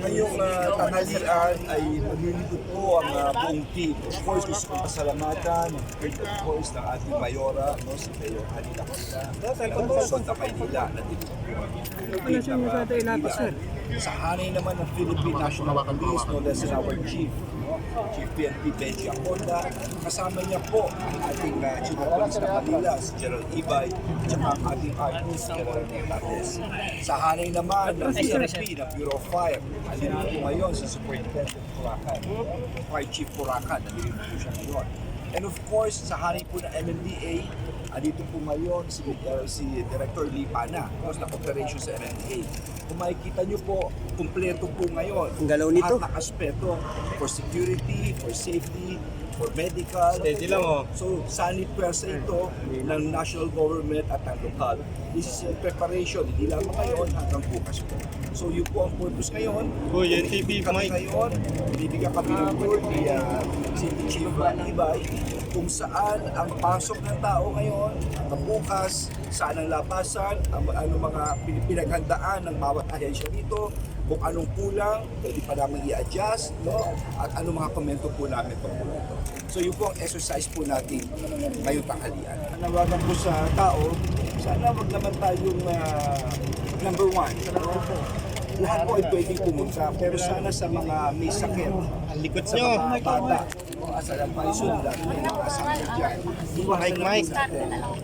Ngayong uh, tanghalian ay maglilingkod po ang uh, buong team. Of course, gusto kong pasalamatan, of course, ng ating mayora, no, si Mayor Halila Kunda, ng Luzon na Maynila, na dinutulungan Sa hanay naman ng Philippine National Police, no, that's our chief, Chief PNP Benji Acorda. Kasama niya po ang ating uh, Chief of Police ng Manila, si General Ibay, at ang ating artist, General Hernandez. Sa hanay naman ng PNP, ng Bureau of Fire, alin po ngayon si Superintendent Puracan, Fire Chief Puracan, nandito po siya ngayon. And of course, sa hanay po ng MMDA, andito po ngayon si, uh, si Director Lipana, Host ng Operations sa MMDA. Kung makikita nyo po, kumpleto po ngayon. Ang galaw nito. Lahat ng aspeto for security, for safety, for medical. Steady lang, oh. So, sanib pwersa ito ng national government at ng lokal. This is a preparation, hindi lamang ngayon hanggang bukas po. So, yun po ang purpose ngayon. Uy, NTV, kami Mike. ngayon, bibigyan kami ng tour ni uh, City Chief uh, Ibay kung saan ang pasok ng tao ngayon, hanggang bukas, saan ang labasan, ang, ano mga pin- pinaghandaan ng bawat ahensya dito, kung anong kulang, pwede pa namin i-adjust, no? at anong mga komento po namin tungkol ito. So yun po ang exercise po natin ngayong tanghalian. Nawagan po sa tao, sana wag naman tayong ah, number one. No? Lahat po ay pwedeng pumunta, pero sana sa mga may sakit, Ang likod sa mga bata, o sa advice nila, may mga sakit dyan. Mike, Mike.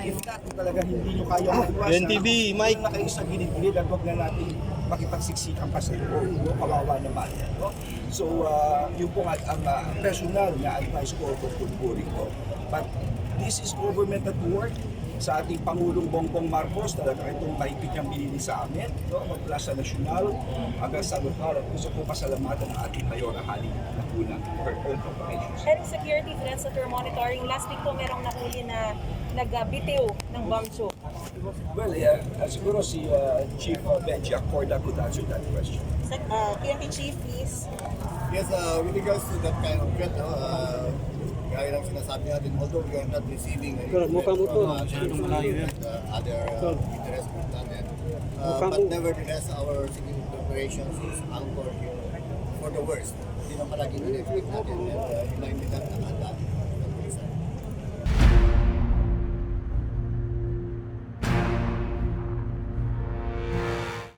If not, talaga hindi nyo kaya maiwasan, NTV, Mike. doon na kayo sa gilid-gilid at huwag na natin makipagsiksikan pa sa. No? Kawawa naman yan. No? So, uh, yun po ang uh, personal na advice ko tungkol po rito. But this is government at work sa ating Pangulong Bongbong Marcos, talaga itong mahigpit niyang binili sa amin, no? magmula sa nasyonal hanggang sa lokal. At gusto ko pasalamatan ang ating Mayor Hali Lacuna for all operations. Any security threats that you're monitoring? Last week po merong nahuli na nagbitiw ng bomb show. Well, yeah, uh, siguro si uh, Chief uh, Benji Acorda could answer that question. Uh, PNP Chief, please. Yes, uh, with regards to that kind of threat, uh, gaya ng sinasabi natin, although we are not receiving any Pero mukha mo to, uh, masyadong malayo yan. uh, other uh, interest groups natin, uh, Mukha but mo. nevertheless, our security operations is anchored here for the worst. Hindi naman palagi nila-expect natin and uh, yun ang hindi natin nakahanda.